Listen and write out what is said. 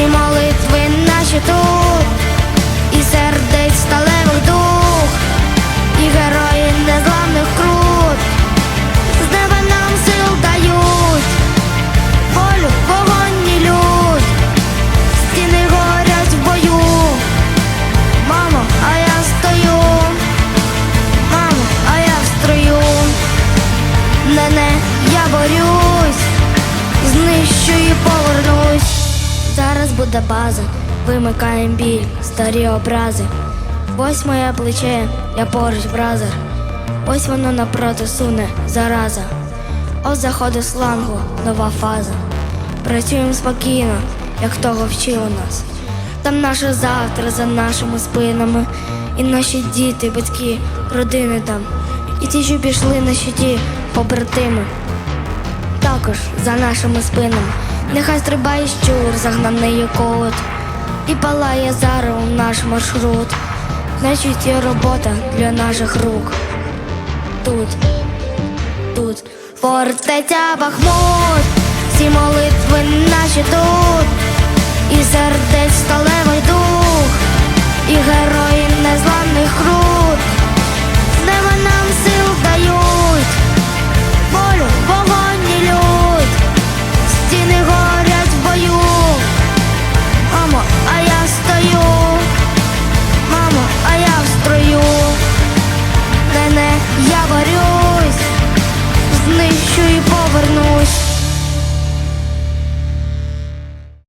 всі молитви наші тут, буде база, вимикаєм біль, старі образи. Ось моє плече, я поруч бразер. Ось воно напроти суне, зараза. Ось заходить слангу, нова фаза. Працюємо спокійно, як того вчили нас. Там наше завтра за нашими спинами, і наші діти, батьки, родини там, і ті, що пішли на щиті, побратими також за нашими спинами. Нехай стрибає щур, загнаний кот, і палає заром наш маршрут. Значить, є робота для наших рук. Тут, тут, фортеця Бахмут, всі молитви наші тут,